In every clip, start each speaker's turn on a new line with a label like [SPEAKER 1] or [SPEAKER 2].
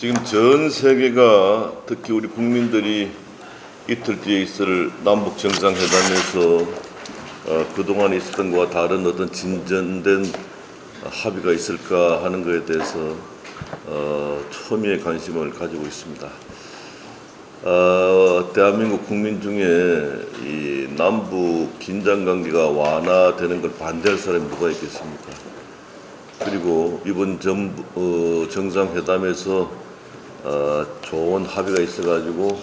[SPEAKER 1] 지금 전 세계가 특히 우리 국민들이 이틀 뒤에 있을 남북 정상회담에서 어, 그동안 있었던 것과 다른 어떤 진전된 합의가 있을까 하는 것에 대해서 어, 초미의 관심을 가지고 있습니다. 어, 대한민국 국민 중에 이 남북 긴장 관계가 완화되는 걸 반대할 사람이 누가 있겠습니까? 그리고 이번 정, 어, 정상회담에서 어, 좋은 합의가 있어가지고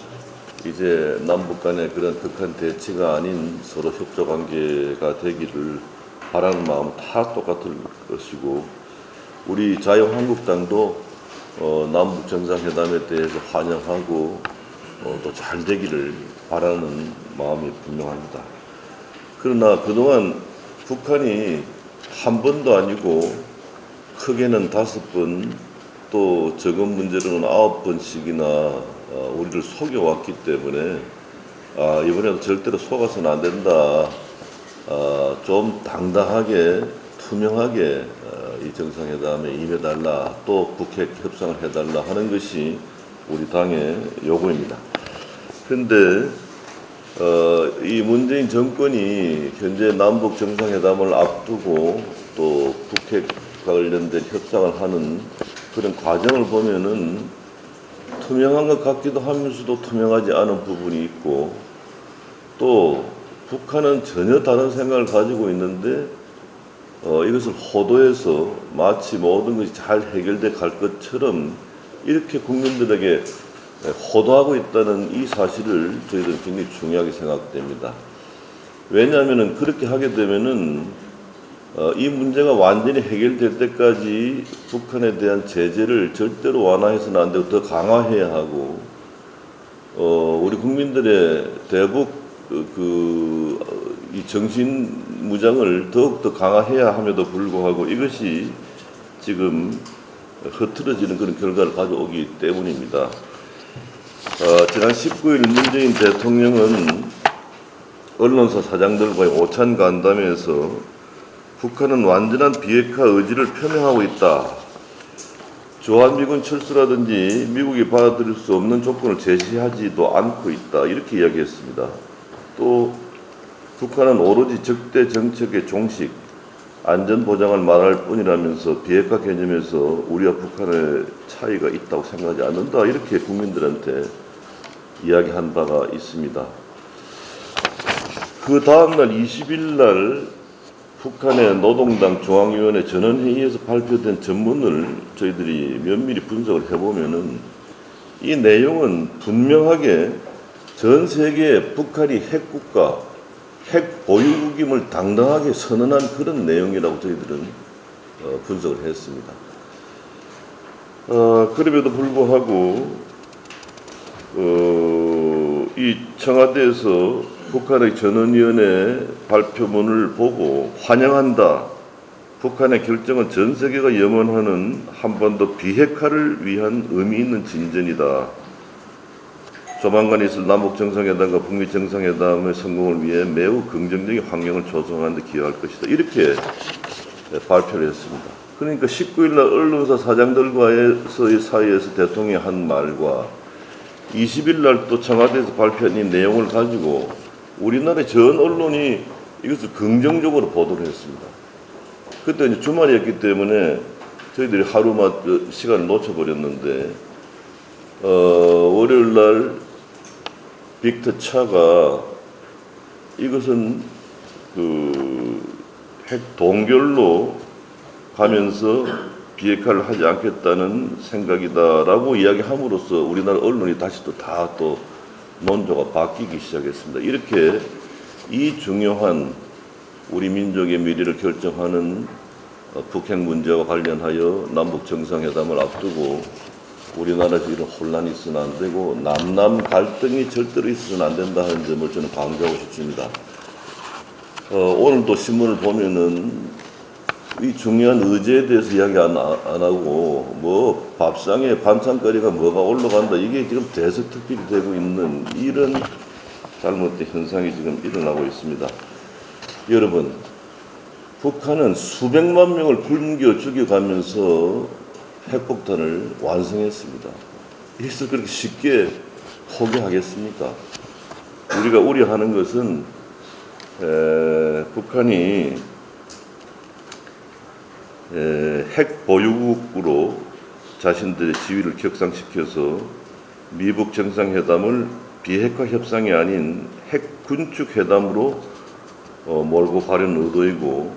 [SPEAKER 1] 이제 남북 간의 그런 극한 대치가 아닌 서로 협조 관계가 되기를 바라는 마음 다 똑같을 것이고 우리 자유한국당도 어, 남북 정상회담에 대해서 환영하고 어, 또 잘 되기를 바라는 마음이 분명합니다. 그러나 그동안 북한이 한 번도 아니고 크게는 다섯 번, 또 적은 문제로는 아홉 번씩이나 어, 우리를 속여왔기 때문에 아, 이번에도 절대로 속아서는 안 된다. 아, 좀 당당하게, 투명하게 어, 이 정상회담에 임해달라. 또 북핵 협상을 해달라 하는 것이 우리 당의 요구입니다. 그런데 어, 이 문재인 정권이 현재 남북 정상회담을 앞두고 또 북핵 관련된 협상을 하는 그런 과정을 보면은 투명한 것 같기도 하면서도 투명하지 않은 부분이 있고 또 북한은 전혀 다른 생각을 가지고 있는데 어, 이것을 호도해서 마치 모든 것이 잘 해결돼 갈 것처럼 이렇게 국민들에게 호도하고 있다는 이 사실을 저희들은 굉장히 중요하게 생각됩니다. 왜냐하면 그렇게 하게 되면은 어, 이 문제가 완전히 해결될 때까지 북한에 대한 제재를 절대로 완화해서는 안 되고 더 강화해야 하고 어, 우리 국민들의 대북 그, 어, 이 정신 무장을 더욱더 강화해야 함에도 불구하고 이것이 지금 흐트러지는 그런 결과를 가져오기 때문입니다. 어, 지난 19일 문재인 대통령은 언론사 사장들과의 오찬 간담회에서 북한은 완전한 비핵화 의지를 표명하고 있다. 주한미군 철수라든지 미국이 받아들일 수 없는 조건을 제시하지도 않고 있다. 이렇게 이야기했습니다. 또 북한은 오로지 적대 정책의 종식, 안전 보장을 말할 뿐이라면서 비핵화 개념에서 우리와 북한의 차이가 있다고 생각하지 않는다. 이렇게 국민들한테 이야기한 바가 있습니다. 그 다음날 20일 날 북한의 노동당 중앙위원회 전원회의에서 발표된 전문을 저희들이 면밀히 분석을 해보면은 이 내용은 분명하게 전 세계에 북한이 핵국가, 핵 보유국임을 당당하게 선언한 그런 내용이라고 저희들은 어, 분석을 했습니다. 어, 그럼에도 불구하고 어, 이 청와대에서 북한의 전원위원회 발표문을 보고 환영한다. 북한의 결정은 전 세계가 염원하는 한반도 비핵화를 위한 의미 있는 진전이다. 조만간 있을 남북 정상회담과 북미 정상회담의 성공을 위해 매우 긍정적인 환경을 조성하는 데 기여할 것이다. 이렇게 발표를 했습니다. 그러니까 19일 날 언론사 사장들과의 사이에서 대통령이 한 말과 20일 날 또 청와대에서 발표한 이 내용을 가지고 우리나라의 전 언론이 이것을 긍정적으로 보도를 했습니다. 그때 이제 주말이었기 때문에 저희들이 하루만 그 시간을 놓쳐버렸는데, 어, 월요일 날 빅터 차가 이것은 그 핵 동결로 가면서 비핵화를 하지 않겠다는 생각이다라고 이야기함으로써 우리나라 언론이 다시 또 다또 논조가 바뀌기 시작했습니다. 이렇게 이 중요한 우리 민족의 미래를 결정하는 어, 북핵 문제와 관련하여 남북 정상회담을 앞두고 우리나라에서 이런 혼란이 있어는 안 되고 남남 갈등이 절대로 있어서는 안 된다 하는 점을 저는 강조하고 싶습니다. 어, 오늘도 신문을 보면은 이 중요한 의제에 대해서 이야기 안, 하- 안 하고 뭐 밥상에 반찬거리가 뭐가 올라간다 이게 지금 대서특필이 되고 있는 이런 잘못된 현상이 지금 일어나고 있습니다. 여러분 북한은 수백만 명을 굶겨 죽여가면서 핵폭탄을 완성했습니다. 이것을 그렇게 쉽게 포기하겠습니까? 우리가 우려하는 것은 에, 북한이 에, 핵 보유국으로 자신들의 지위를 격상시켜서 미북 정상회담을 비핵화 협상이 아닌 핵 군축 회담으로 어, 몰고 가려는 의도이고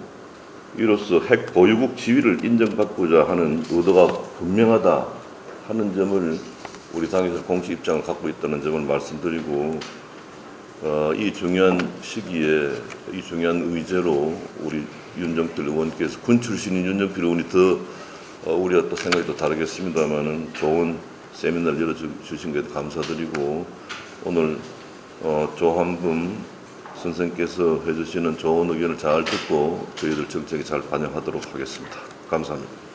[SPEAKER 1] 이로써 핵 보유국 지위를 인정받고자 하는 의도가 분명하다 하는 점을 우리 당에서 공식 입장을 갖고 있다는 점을 말씀드리고 어, 이 중요한 시기에 이 중요한 의제로 우리 윤정필 의원께서 군 출신인 윤정필 의원이 더 어, 우리와 또 생각이 또 다르겠습니다만은 좋은 세미나를 열어주신 것에 감사드리고 오늘 어, 조한범 선생께서 해주시는 좋은 의견을 잘 듣고 저희들 정책에 잘 반영하도록 하겠습니다. 감사합니다.